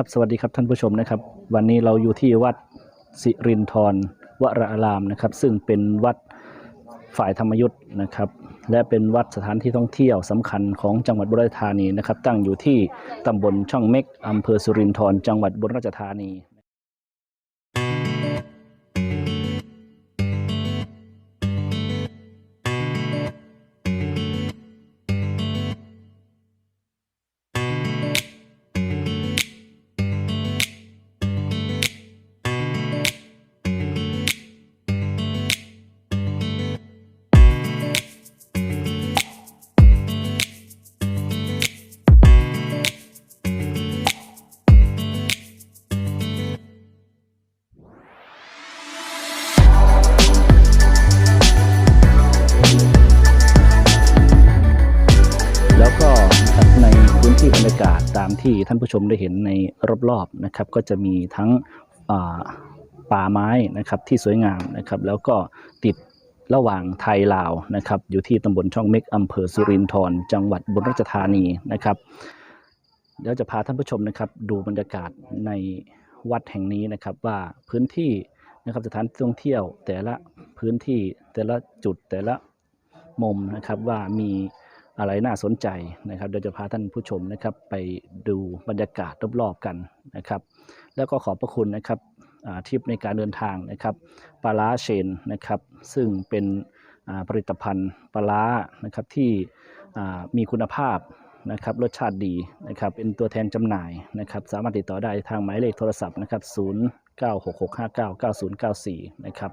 ครับสวัสดีครับท่านผู้ชมนะครับ วันนี้เราอยู่ที่วัดสิรินทรวรารามนะครับ ซึ่งเป็นวัดฝ่ายธรรมยุทธ์นะครับ และเป็นวัดสถานที่ท่องเที่ยวสำคัญของจังหวัดบุรีรัมย์ธานีนะครับ ตั้งอยู่ที่ตำบลช่องเม็กอำเภอสุรินทรจังหวัดบุรีรัมย์ธานีากาศตามที่ท่านผู้ชมได้เห็นในรอบๆนะครับ ก็จะมีทั้งป่าไม้นะครับที่สวยงามนะครับ แล้วก็ติดระหว่างไทยลาวนะครับ อยู่ที่ตำบลช่องเม็กอำเภอสุรินทร์จังหวัดบุรีรัมย์ธานีนะครับเดี๋ยวจะพาท่านผู้ชมนะครับ ดูบรรยากาศในวัดแห่งนี้นะครับ ว่าพื้นที่นะครับสถานท่องเที่ยวแต่ละพื้นที่แต่ละจุดแต่ละมุมนะครับว่ามี อะไรน่าสนใจนะครับเดี๋ยวจะพาท่านผู้ชมนะครับไปดูบรรยากาศรอบๆกันนะครับ แล้วก็ขอบพระคุณนะครับทริปในการเดินทางนะครับปลาร้าเชนนะครับซึ่งเป็นผลิตภัณฑ์ปลาร้านะครับที่มีคุณภาพนะครับรสชาติดีนะครับเป็นตัวแทนจำหน่ายนะครับสามารถติดต่อได้ทางหมายเลขโทรศัพท์นะครับ 0 9 6 6 5 9 9 0 9 4 นะครับ